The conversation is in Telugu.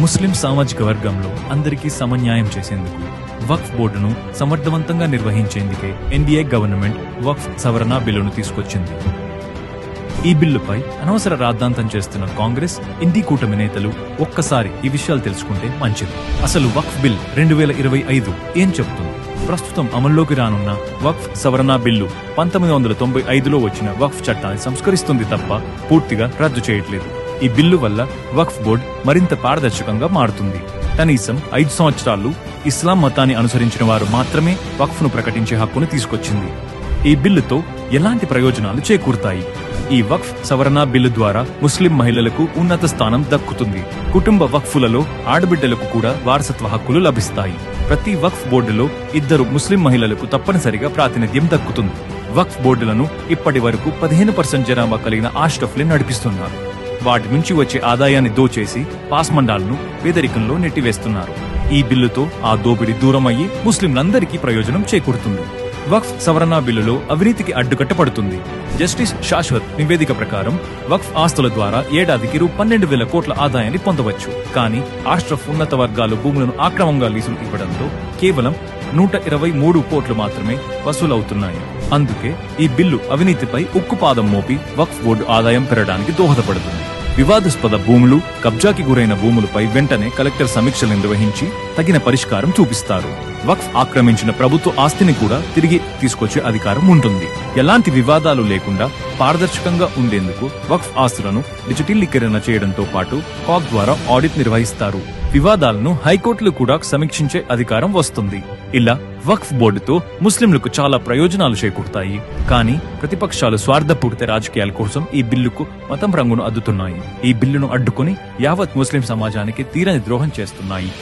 ముస్లిం సామాజిక వర్గంలో అందరికీ సమన్యాయం చేసేందుకు వక్ఫ్ బోర్డును సమర్థవంతంగా నిర్వహించేందుకే ఎన్డీఏ గవర్నమెంట్ వక్ఫ్ సవరణ బిల్లును తీసుకొచ్చింది. ఈ బిల్లుపై అనవసర రాద్ధాంతం చేస్తున్న కాంగ్రెస్ ఇండి కూటమి నేతలు ఒక్కసారి ఈ విషయాలు తెలుసుకుంటే మంచిది. అసలు వక్ఫ్ బిల్ రెండు వేల ఇరవై ఐదు ఏం చెప్తుంది? ప్రస్తుతం అమల్లోకి రానున్న వక్ఫ్ సవరణ బిల్లు పంతొమ్మిది వందల తొంభై ఐదులో వచ్చిన వక్ఫ్ చట్టాన్ని సంస్కరిస్తుంది తప్ప పూర్తిగా రద్దు చేయట్లేదు. ఈ బిల్లు వల్ల వక్ఫ్ బోర్డ్ మరింత పారదర్శకంగా మారుతుంది. కనీసం ఐదు సంవత్సరాలు ఇస్లాం మతాన్ని అనుసరించిన వారు మాత్రమే వక్ఫ్ను ప్రకటించే హక్కును తీసుకొచ్చింది. ఈ బిల్లుతో ఎలాంటి ప్రయోజనాలు చేకూరుతాయి? ఈ వక్ఫ్ సవరణ బిల్లు ద్వారా ముస్లిం మహిళలకు ఉన్నత స్థానం దక్కుతుంది. కుటుంబ వక్ఫులలో ఆడబిడ్డలకు కూడా వారసత్వ హక్కులు లభిస్తాయి. ప్రతి వక్ఫ్ బోర్డులో ఇద్దరు ముస్లిం మహిళలకు తప్పనిసరిగా ప్రాతినిధ్యం దక్కుతుంది. వక్ఫ్ బోర్డులను ఇప్పటి వరకు పదిహేను పర్సెంట్ జనాభా కలిగిన ఆస్టఫ్లే నడిపిస్తున్నారు. వాటి నుంచి వచ్చే ఆదాయాన్ని దోచేసి పాస్మండాలను పేదరికంలో నెట్టివేస్తున్నారు. ఈ బిల్లుతో ఆ దోపిడీ దూరమయ్యి ముస్లింలందరికీ ప్రయోజనం చేకూరుతుంది. వక్ఫ్ సవరణ బిల్లులో అవినీతికి అడ్డుకట్టపడుతుంది జస్టిస్ శాశ్వత్ నివేదిక ప్రకారం వక్ఫ్ ఆస్తుల ద్వారా ఏడాదికి రూ పన్నెండు వేల కోట్ల ఆదాయాన్ని పొందవచ్చు. కానీ ఆష్ట్రఫ్ ఉన్నత వర్గాలు భూములను ఆక్రమంగా లీజులు ఇవ్వడంతో కేవలం నూట ఇరవై మూడు కోట్లు మాత్రమే వసూలవుతున్నాయి. అందుకే ఈ బిల్లు అవినీతిపై ఉక్కుపాదం మోపి వక్ఫ్ బోర్డు ఆదాయం పెరగడానికి దోహదపడుతుంది. వివాదాస్పద భూములు కబ్జాకి గురైన భూములపై వెంటనే కలెక్టర్ సమీక్షలు నిర్వహించి తగిన పరిష్కారం చూపిస్తారు. వక్ఫ్ ఆక్రమించిన ప్రభుత్వ ఆస్తిని కూడా తిరిగి తీసుకొచ్చే అధికారం ఉంటుంది. ఎలాంటి వివాదాలు లేకుండా పారదర్శకంగా ఉండేందుకు వక్ఫ్ ఆస్తులను డిజిటలీకరణ చేయడంతో పాటు కాక్ ద్వారా ఆడిట్ నిర్వహిస్తారు. వివాదాలను హైకోర్టులు కూడా సమీక్షించే అధికారం వస్తుంది. ఇలా వక్ఫ్ బోర్డుతో ముస్లింలకు చాలా ప్రయోజనాలు చేకూరుతాయి. కానీ ప్రతిపక్షాలు స్వార్థపూరిత రాజకీయాల కోసం ఈ బిల్లుకు మతం రంగును అద్దుతున్నాయి. ఈ బిల్లును అడ్డుకుని యావత్ ముస్లిం సమాజానికి తీరని ద్రోహం చేస్తున్నాయి.